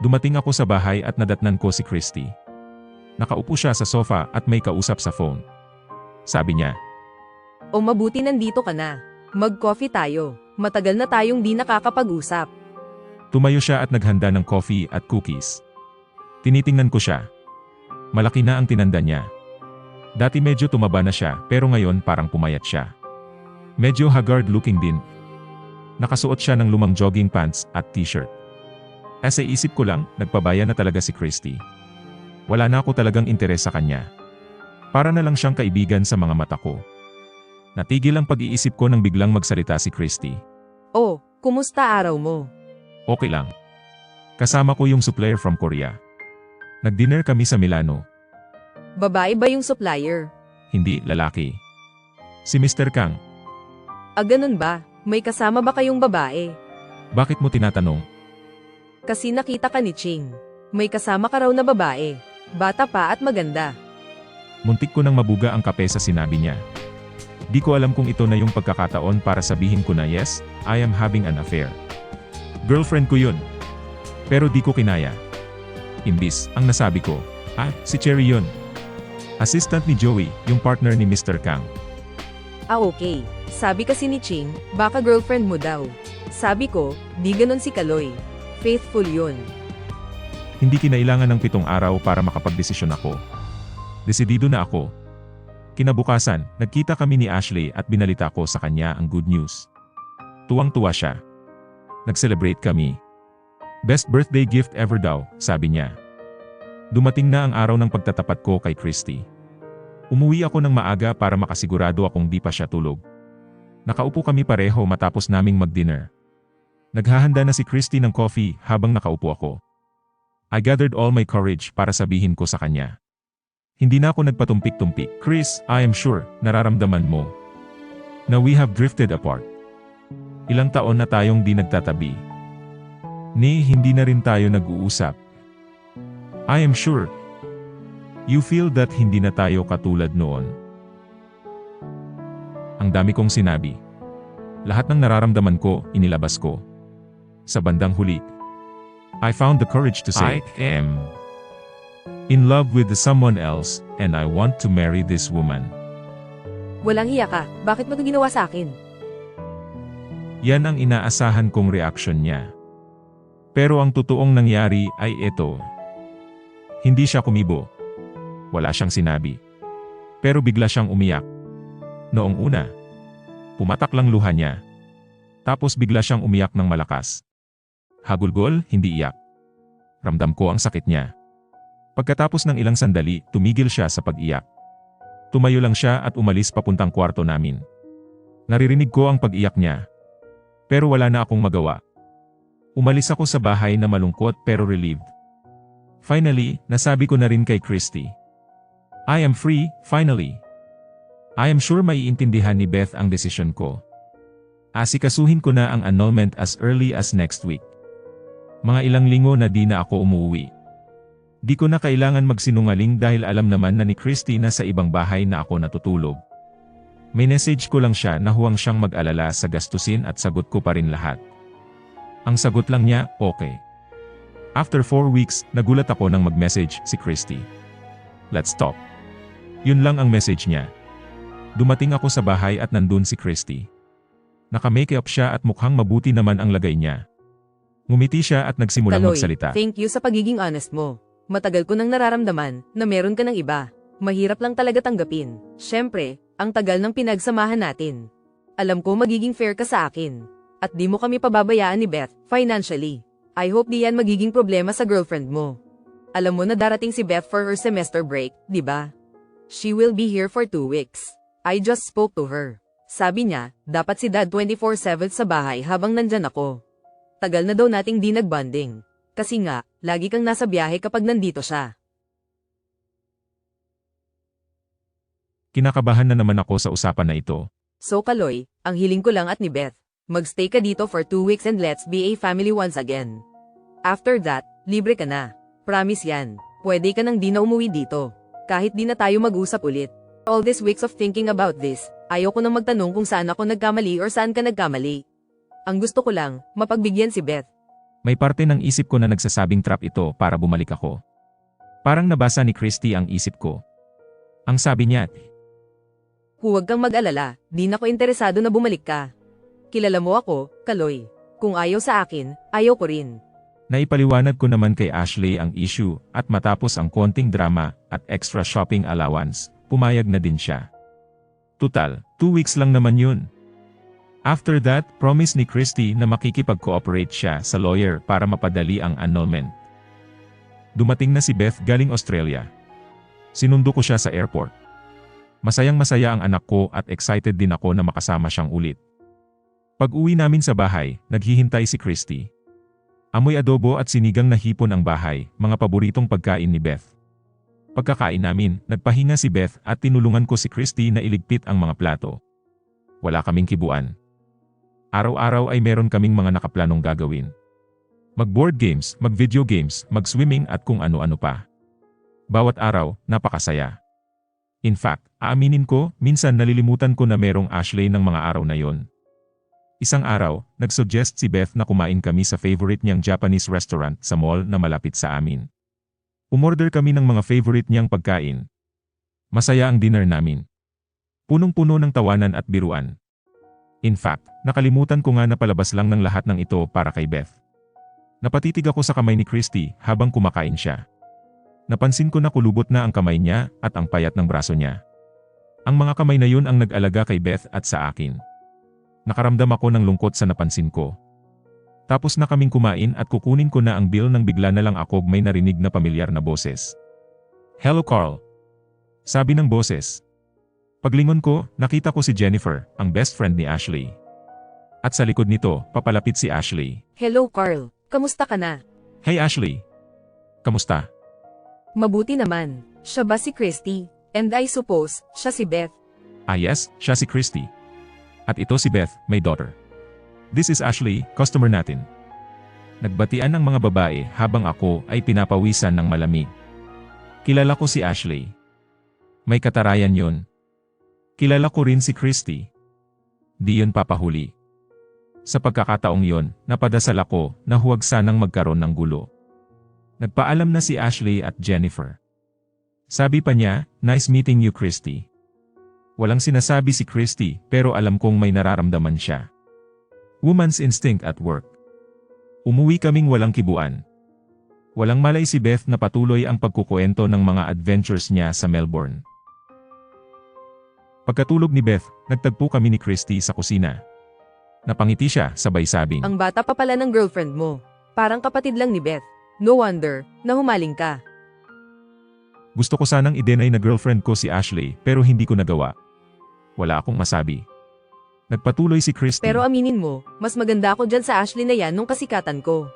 Dumating ako sa bahay at nadatnan ko si Christy. Nakaupo siya sa sofa at may kausap sa phone. Sabi niya, O mabuti nandito ka na. Mag-coffee tayo. Matagal na tayong di nakakapag-usap. tumayo siya at naghanda ng coffee at cookies. Tinitingnan ko siya. Malaki na ang tinanda niya. Dati medyo tumaba na siya pero ngayon parang pumayat siya. Medyo haggard looking din. Nakasuot siya ng lumang jogging pants at t-shirt. As isip ko lang, nagpabaya na talaga si Christy. Wala na ako talagang interes sa kanya. Para na lang siyang kaibigan sa mga mata ko. Natigil ang pag-iisip ko nang biglang magsalita si Christy. Oh, kumusta araw mo? Okay lang. Kasama ko yung supplier from Korea. Nag-dinner kami sa Milano. Babae ba yung supplier? Hindi, lalaki. Si Mr. Kang, Ah, ganun ba? May kasama ba kayong babae? bakit mo tinatanong? Kasi nakita ka ni Ching. May kasama ka raw na babae. Bata pa at maganda. Muntik ko nang mabuga ang kape sa sinabi niya. Di ko alam kung ito na yung pagkakataon para sabihin ko na yes, I am having an affair. Girlfriend ko yun. Pero di ko kinaya. Imbis, ang nasabi ko, ah, si Cherry yun. Assistant ni Joey, yung partner ni Mr. Kang. Ah okay. Sabi kasi ni Ching, baka girlfriend mo daw. Sabi ko, di ganun si Kaloy. Faithful yun. Hindi kinailangan ng pitong araw para makapagdesisyon ako. Desidido na ako. Kinabukasan, nagkita kami ni Ashley at binalita ko sa kanya ang good news. Tuwang-tuwa siya. Nag-celebrate kami. Best birthday gift ever daw, sabi niya. Dumating na ang araw ng pagtatapat ko kay Christy. Umuwi ako ng maaga para makasigurado akong di pa siya tulog. Nakaupo kami pareho matapos naming mag-dinner. Naghahanda na si Christy ng coffee habang nakaupo ako. I gathered all my courage para sabihin ko sa kanya. Hindi na ako nagpatumpik-tumpik. Chris, I am sure, nararamdaman mo. Na we have drifted apart. Ilang taon na tayong di nagtatabi. Ni hindi na rin tayo nag-uusap. I am sure. You feel that hindi na tayo katulad noon. Ang dami kong sinabi. Lahat ng nararamdaman ko, inilabas ko. Sa bandang huli, I found the courage to say, I am in love with someone else, and I want to marry this woman. Walang hiya ka. Bakit mo ito ginawa sa akin? Yan ang inaasahan kong reaksyon niya. Pero ang totoong nangyari ay ito. Hindi siya kumibo. Wala siyang sinabi. Pero bigla siyang umiyak. Noong una, pumatak lang luha niya. Tapos bigla siyang umiyak ng malakas. Hagulgol, hindi iyak. Ramdam ko ang sakit niya. Pagkatapos ng ilang sandali, tumigil siya sa pag-iyak. Tumayo lang siya at umalis papuntang kwarto namin. Naririnig ko ang pag-iyak niya. Pero wala na akong magawa. Umalis ako sa bahay na malungkot pero relieved. Finally, nasabi ko na rin kay Christy. I am free, finally. I am sure maiintindihan ni Beth ang desisyon ko. Asikasuhin ko na ang annulment as early as next week. Mga ilang linggo na di na ako umuwi. Di ko na kailangan magsinungaling dahil alam naman na ni Christy na sa ibang bahay na ako natutulog. May message ko lang siya na huwag siyang mag-alala sa gastusin at sagot ko pa rin lahat. Ang sagot lang niya, okay. After 4 weeks, nagulat ako nang mag-message si Christy. Let's talk. Yun lang ang message niya. Dumating ako sa bahay at nandun si Christy. Naka-makeup siya at mukhang mabuti naman ang lagay niya. Ngumiti siya at nagsimulang Kaloy, magsalita. thank you sa pagiging honest mo. Matagal ko nang nararamdaman na meron ka ng iba. Mahirap lang talaga tanggapin. Siyempre, ang tagal ng pinagsamahan natin. Alam ko magiging fair ka sa akin. At di mo kami pababayaan ni Beth, financially. I hope di yan magiging problema sa girlfriend mo. Alam mo na darating si Beth for her semester break, di ba? She will be here for two weeks. I just spoke to her. Sabi niya, dapat si dad 24-7 sa bahay habang nandyan ako. Tagal na daw nating di nagbanding. Kasi nga, lagi kang nasa biyahe kapag nandito siya. Kinakabahan na naman ako sa usapan na ito. So Kaloy, ang hiling ko lang at ni Beth, magstay ka dito for two weeks and let's be a family once again. After that, libre ka na. Promise yan. Pwede ka nang di na umuwi dito. Kahit di na tayo mag-usap ulit. All these weeks of thinking about this, ayaw ko nang magtanong kung saan ako nagkamali or saan ka nagkamali. Ang gusto ko lang, mapagbigyan si Beth. May parte ng isip ko na nagsasabing trap ito para bumalik ako. Parang nabasa ni Christy ang isip ko. Ang sabi niya, Huwag kang mag-alala, di na ko interesado na bumalik ka. Kilala mo ako, Kaloy. Kung ayaw sa akin, ayaw ko rin. Naipaliwanag ko naman kay Ashley ang issue at matapos ang konting drama at extra shopping allowance, pumayag na din siya. Tutal, two weeks lang naman yun. After that, promise ni Christy na makikipag-cooperate siya sa lawyer para mapadali ang annulment. Dumating na si Beth galing Australia. Sinundo ko siya sa airport. Masayang masaya ang anak ko at excited din ako na makasama siyang ulit. Pag uwi namin sa bahay, naghihintay si Christy. Amoy adobo at sinigang na hipon ang bahay, mga paboritong pagkain ni Beth. Pagkakain namin, nagpahinga si Beth at tinulungan ko si Christy na iligpit ang mga plato. Wala kaming kibuan. Araw-araw ay meron kaming mga nakaplanong gagawin. Mag-board games, mag-video games, mag-swimming at kung ano-ano pa. Bawat araw, napakasaya. In fact, aaminin ko, minsan nalilimutan ko na merong Ashley ng mga araw na yon. Isang araw, nag-suggest si Beth na kumain kami sa favorite niyang Japanese restaurant sa mall na malapit sa amin. Umorder kami ng mga favorite niyang pagkain. Masaya ang dinner namin. Punong-puno ng tawanan at biruan. In fact, nakalimutan ko nga na palabas lang ng lahat ng ito para kay Beth. Napatitig ako sa kamay ni Christy habang kumakain siya. Napansin ko na kulubot na ang kamay niya at ang payat ng braso niya. Ang mga kamay na yun ang nag-alaga kay Beth at sa akin. Nakaramdam ako ng lungkot sa napansin ko. Tapos na kaming kumain at kukunin ko na ang bill nang bigla na lang ako may narinig na pamilyar na boses. Hello Carl. Sabi ng boses. Paglingon ko, nakita ko si Jennifer, ang best friend ni Ashley. At sa likod nito, papalapit si Ashley. Hello Carl, kamusta ka na? Hey Ashley. Kamusta? Mabuti naman. Siya ba si Christy? And I suppose, siya si Beth. Ah yes, siya si Christy. At ito si Beth, my daughter. This is Ashley, customer natin. Nagbatian ng mga babae habang ako ay pinapawisan ng malamig. Kilala ko si Ashley. May katarayan yon. Kilala ko rin si Christy. Di yun papahuli. Sa pagkakataong yon, napadasal ako na huwag sanang magkaroon ng gulo. Nagpaalam na si Ashley at Jennifer. Sabi pa niya, nice meeting you Christy. Walang sinasabi si Christy pero alam kong may nararamdaman siya. Woman's instinct at work. Umuwi kaming walang kibuan. Walang malay si Beth na patuloy ang pagkukuwento ng mga adventures niya sa Melbourne. Pagkatulog ni Beth, nagtagpo kami ni Christy sa kusina. Napangiti siya sabay sabing, Ang bata pa pala ng girlfriend mo. Parang kapatid lang ni Beth. No wonder, na humaling ka. Gusto ko sanang i-deny na girlfriend ko si Ashley pero hindi ko nagawa. Wala akong masabi. Nagpatuloy si Christy. Pero aminin mo, mas maganda ako dyan sa Ashley na yan nung kasikatan ko.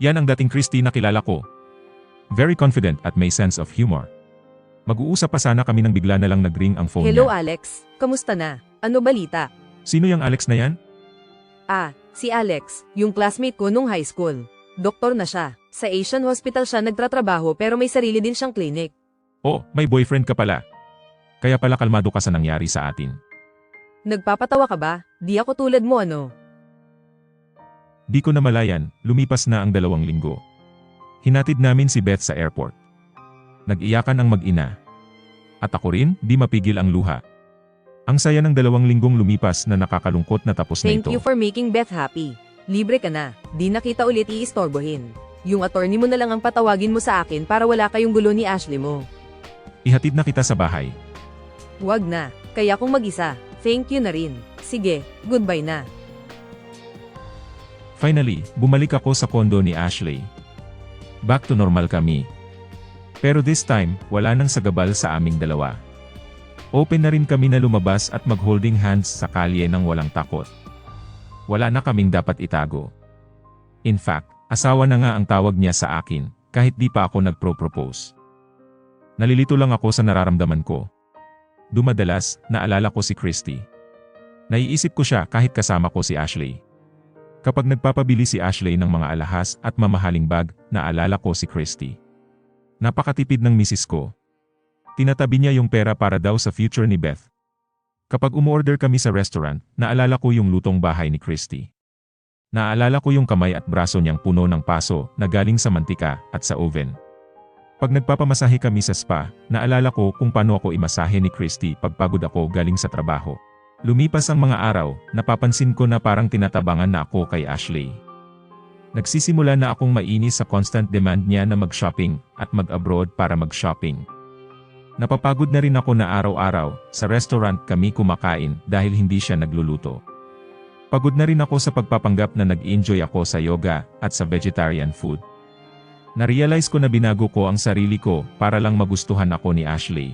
Yan ang dating Christy na kilala ko. Very confident at may sense of humor. Mag-uusap pa sana kami nang bigla na lang nag-ring ang phone Hello niya. Alex, kamusta na? Ano balita? Sino yung Alex na yan? Ah, si Alex, yung classmate ko nung high school. Doktor na siya. Sa Asian Hospital siya nagtratrabaho pero may sarili din siyang clinic. Oh, may boyfriend ka pala. Kaya pala kalmado ka sa nangyari sa atin. Nagpapatawa ka ba? Di ako tulad mo ano? Di ko namalayan, lumipas na ang dalawang linggo. Hinatid namin si Beth sa airport. Nag-iyakan ang mag-ina. At ako rin, di mapigil ang luha. Ang saya ng dalawang linggong lumipas na nakakalungkot na tapos na Thank ito. you for making Beth happy. Libre ka na. Di na kita ulit iistorbohin. Yung attorney mo na lang ang patawagin mo sa akin para wala kayong gulo ni Ashley mo. Ihatid na kita sa bahay. Wag na. Kaya kung mag-isa, thank you na rin. Sige, goodbye na. Finally, bumalik ako sa kondo ni Ashley. Back to normal kami. Pero this time, wala nang sagabal sa aming dalawa. Open na rin kami na lumabas at mag-holding hands sa kalye ng walang takot. Wala na kaming dapat itago. In fact, asawa na nga ang tawag niya sa akin, kahit di pa ako nagpro-propose. Nalilito lang ako sa nararamdaman ko. Dumadalas, naalala ko si Christy. Naiisip ko siya kahit kasama ko si Ashley. Kapag nagpapabili si Ashley ng mga alahas at mamahaling bag, naalala ko si Christy. Napakatipid ng misis ko. Tinatabi niya yung pera para daw sa future ni Beth. Kapag umorder kami sa restaurant, naalala ko yung lutong bahay ni Christy. Naalala ko yung kamay at braso niyang puno ng paso na galing sa mantika at sa oven. Pag nagpapamasahe kami sa spa, naalala ko kung paano ako imasahe ni Christy pagpagod ako galing sa trabaho. Lumipas ang mga araw, napapansin ko na parang tinatabangan na ako kay Ashley. Nagsisimula na akong mainis sa constant demand niya na mag-shopping at mag-abroad para mag-shopping. Napapagod na rin ako na araw-araw, sa restaurant kami kumakain dahil hindi siya nagluluto. Pagod na rin ako sa pagpapanggap na nag-enjoy ako sa yoga at sa vegetarian food. Narealize ko na binago ko ang sarili ko para lang magustuhan ako ni Ashley.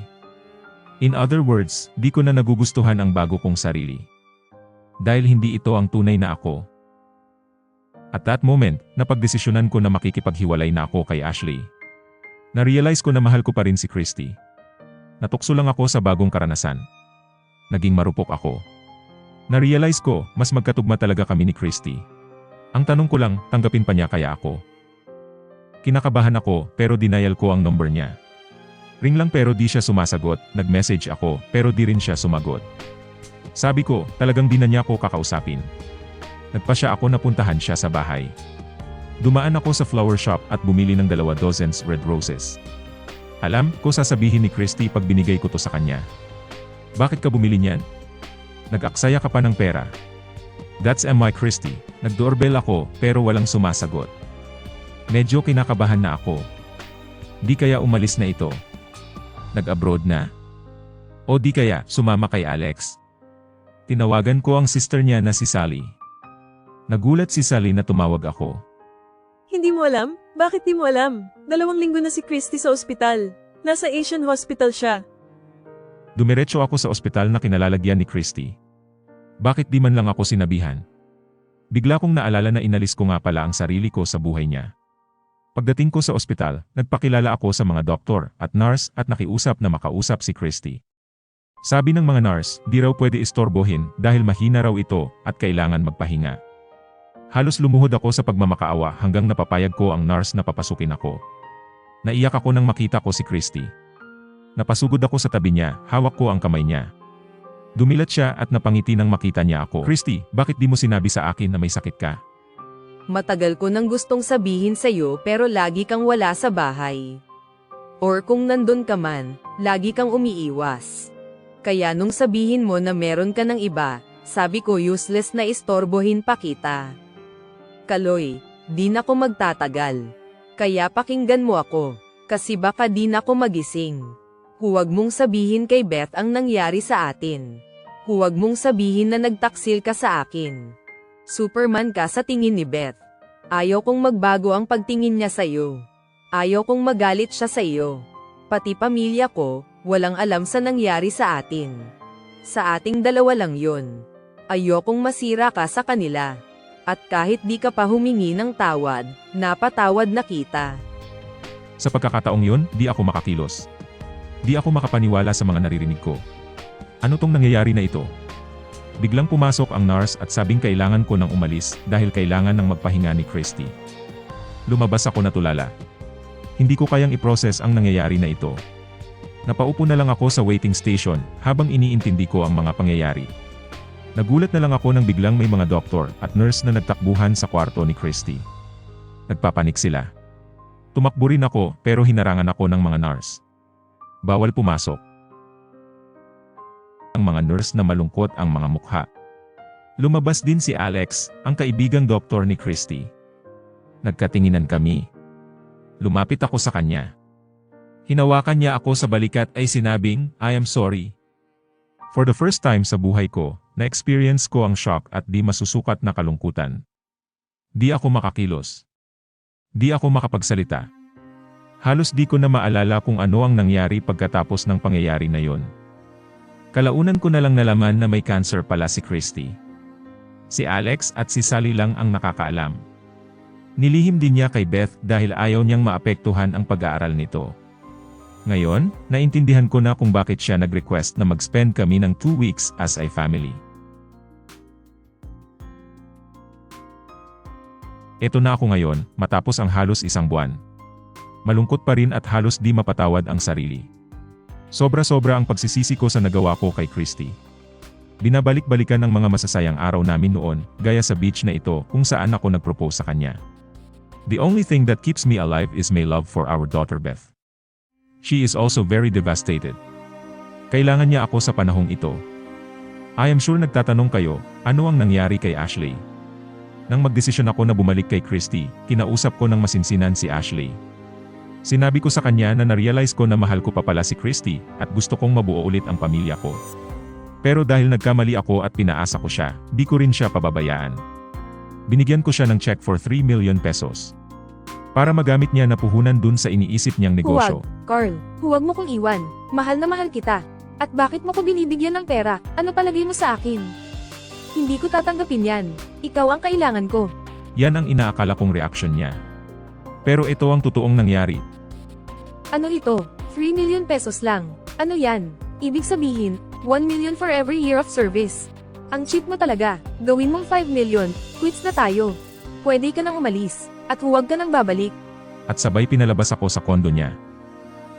In other words, di ko na nagugustuhan ang bago kong sarili. Dahil hindi ito ang tunay na ako. At that moment, napagdesisyonan ko na makikipaghiwalay na ako kay Ashley. Narealize ko na mahal ko pa rin si Christy. Natukso lang ako sa bagong karanasan. Naging marupok ako. Narealize ko, mas magkatugma talaga kami ni Christy. Ang tanong ko lang, tanggapin pa niya kaya ako? Kinakabahan ako, pero denial ko ang number niya. Ring lang pero di siya sumasagot, nag-message ako, pero di rin siya sumagot. Sabi ko, talagang di na niya ako kakausapin. Nagpa siya ako na puntahan siya sa bahay. Dumaan ako sa flower shop at bumili ng dalawa dozens red roses. Alam ko sasabihin ni Christy pag binigay ko to sa kanya. Bakit ka bumili niyan? Nag-aksaya ka pa ng pera. That's MY Christy. Nag-doorbell ako pero walang sumasagot. Medyo kinakabahan na ako. Di kaya umalis na ito. Nag-abroad na. O di kaya sumama kay Alex. Tinawagan ko ang sister niya na si Sally. Nagulat si Sally na tumawag ako. Hindi mo alam? Bakit di mo alam? Dalawang linggo na si Christy sa ospital. Nasa Asian Hospital siya. Dumiretso ako sa ospital na kinalalagyan ni Christy. Bakit di man lang ako sinabihan? Bigla kong naalala na inalis ko nga pala ang sarili ko sa buhay niya. Pagdating ko sa ospital, nagpakilala ako sa mga doktor at nurse at nakiusap na makausap si Christy. Sabi ng mga nurse, di raw pwede istorbohin dahil mahina raw ito at kailangan magpahinga. Halos lumuhod ako sa pagmamakaawa hanggang napapayag ko ang nurse na papasukin ako. Naiyak ako nang makita ko si Christy. Napasugod ako sa tabi niya, hawak ko ang kamay niya. Dumilat siya at napangiti nang makita niya ako. Christy, bakit di mo sinabi sa akin na may sakit ka? Matagal ko nang gustong sabihin sa'yo pero lagi kang wala sa bahay. Or kung nandun ka man, lagi kang umiiwas. Kaya nung sabihin mo na meron ka ng iba, sabi ko useless na istorbohin pa kita. Kaloy, di na ko magtatagal. Kaya pakinggan mo ako, kasi baka di na ko magising. Huwag mong sabihin kay Beth ang nangyari sa atin. Huwag mong sabihin na nagtaksil ka sa akin. Superman ka sa tingin ni Beth. Ayaw kong magbago ang pagtingin niya sa'yo. Ayaw kong magalit siya sa iyo. Pati pamilya ko, walang alam sa nangyari sa atin. Sa ating dalawa lang yun. Ayokong masira ka sa kanila. At kahit di ka pa humingi ng tawad, napatawad na kita. Sa pagkakataong yun, di ako makakilos. Di ako makapaniwala sa mga naririnig ko. Ano tong nangyayari na ito? Biglang pumasok ang nurse at sabing kailangan ko nang umalis dahil kailangan ng magpahinga ni Christy. Lumabas ako natulala. Hindi ko kayang iprocess ang nangyayari na ito. Napaupo na lang ako sa waiting station habang iniintindi ko ang mga pangyayari. Nagulat na lang ako nang biglang may mga doktor at nurse na nagtakbuhan sa kwarto ni Christy. Nagpapanik sila. Tumakbo rin ako pero hinarangan ako ng mga nurse. Bawal pumasok. Ang mga nurse na malungkot ang mga mukha. Lumabas din si Alex, ang kaibigang doktor ni Christy. Nagkatinginan kami. Lumapit ako sa kanya. Hinawakan niya ako sa balikat ay sinabing, I am sorry. For the first time sa buhay ko, na-experience ko ang shock at di masusukat na kalungkutan. Di ako makakilos. Di ako makapagsalita. Halos di ko na maalala kung ano ang nangyari pagkatapos ng pangyayari na yon. Kalaunan ko na lang nalaman na may cancer pala si Christy. Si Alex at si Sally lang ang nakakaalam. Nilihim din niya kay Beth dahil ayaw niyang maapektuhan ang pag-aaral nito. Ngayon, naintindihan ko na kung bakit siya nag-request na mag-spend kami ng 2 weeks as a family. Ito na ako ngayon, matapos ang halos isang buwan. Malungkot pa rin at halos di mapatawad ang sarili. Sobra-sobra ang pagsisisi ko sa nagawa ko kay Christy. Binabalik-balikan ng mga masasayang araw namin noon, gaya sa beach na ito kung saan ako nagpropose sa kanya. The only thing that keeps me alive is my love for our daughter Beth. She is also very devastated. Kailangan niya ako sa panahong ito. I am sure nagtatanong kayo, ano ang nangyari kay Ashley? Nang magdesisyon ako na bumalik kay Christy, kinausap ko ng masinsinan si Ashley. Sinabi ko sa kanya na na-realize ko na mahal ko pa pala si Christy at gusto kong mabuo ulit ang pamilya ko. Pero dahil nagkamali ako at pinaasa ko siya, di ko rin siya pababayaan. Binigyan ko siya ng check for 3 million pesos. Para magamit niya na puhunan dun sa iniisip niyang negosyo. Carl, huwag mo kong iwan. Mahal na mahal kita. At bakit mo ko binibigyan ng pera? Ano palagay mo sa akin? Hindi ko tatanggapin yan. Ikaw ang kailangan ko. Yan ang inaakala kong reaksyon niya. Pero ito ang totoong nangyari. Ano ito? 3 million pesos lang. Ano yan? Ibig sabihin, 1 million for every year of service. Ang cheap mo talaga. Gawin mong 5 million, quits na tayo. Pwede ka nang umalis. At huwag ka nang babalik. At sabay pinalabas ako sa kondo niya.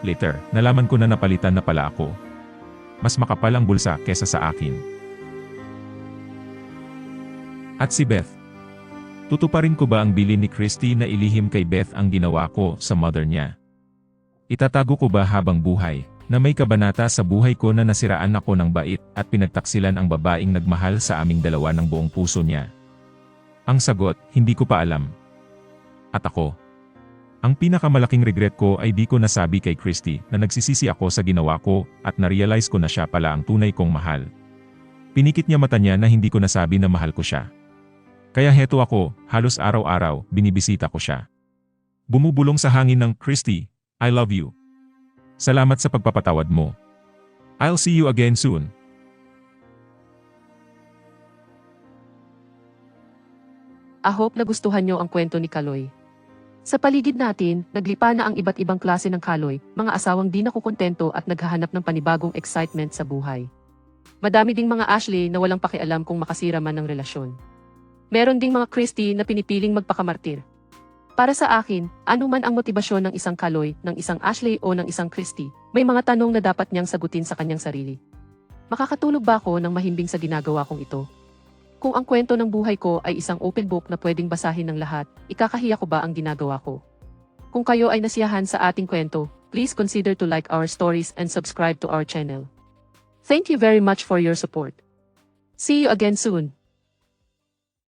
Later, nalaman ko na napalitan na pala ako. Mas makapal ang bulsa kesa sa akin. At si Beth. Tutuparin ko ba ang bilin ni Christy na ilihim kay Beth ang ginawa ko sa mother niya? Itatago ko ba habang buhay, na may kabanata sa buhay ko na nasiraan ako ng bait at pinagtaksilan ang babaeng nagmahal sa aming dalawa ng buong puso niya? Ang sagot, hindi ko pa alam. At ako, ang pinakamalaking regret ko ay di ko nasabi kay Christy na nagsisisi ako sa ginawa ko at na-realize ko na siya pala ang tunay kong mahal. Pinikit niya mata niya na hindi ko nasabi na mahal ko siya. Kaya heto ako, halos araw-araw, binibisita ko siya. Bumubulong sa hangin ng, Christy, I love you. Salamat sa pagpapatawad mo. I'll see you again soon. I hope nagustuhan nyo ang kwento ni Kaloy. Sa paligid natin, naglipa na ang iba't ibang klase ng kaloy, mga asawang di nakukontento at naghahanap ng panibagong excitement sa buhay. Madami ding mga Ashley na walang pakialam kung makasira man ng relasyon. Meron ding mga Christy na pinipiling magpakamartir. Para sa akin, ano man ang motibasyon ng isang kaloy, ng isang Ashley o ng isang Christy, may mga tanong na dapat niyang sagutin sa kanyang sarili. Makakatulog ba ako ng mahimbing sa ginagawa kong ito? Kung ang kwento ng buhay ko ay isang open book na pwedeng basahin ng lahat, ikakahiya ko ba ang ginagawa ko? Kung kayo ay nasiyahan sa ating kwento, please consider to like our stories and subscribe to our channel. Thank you very much for your support. See you again soon.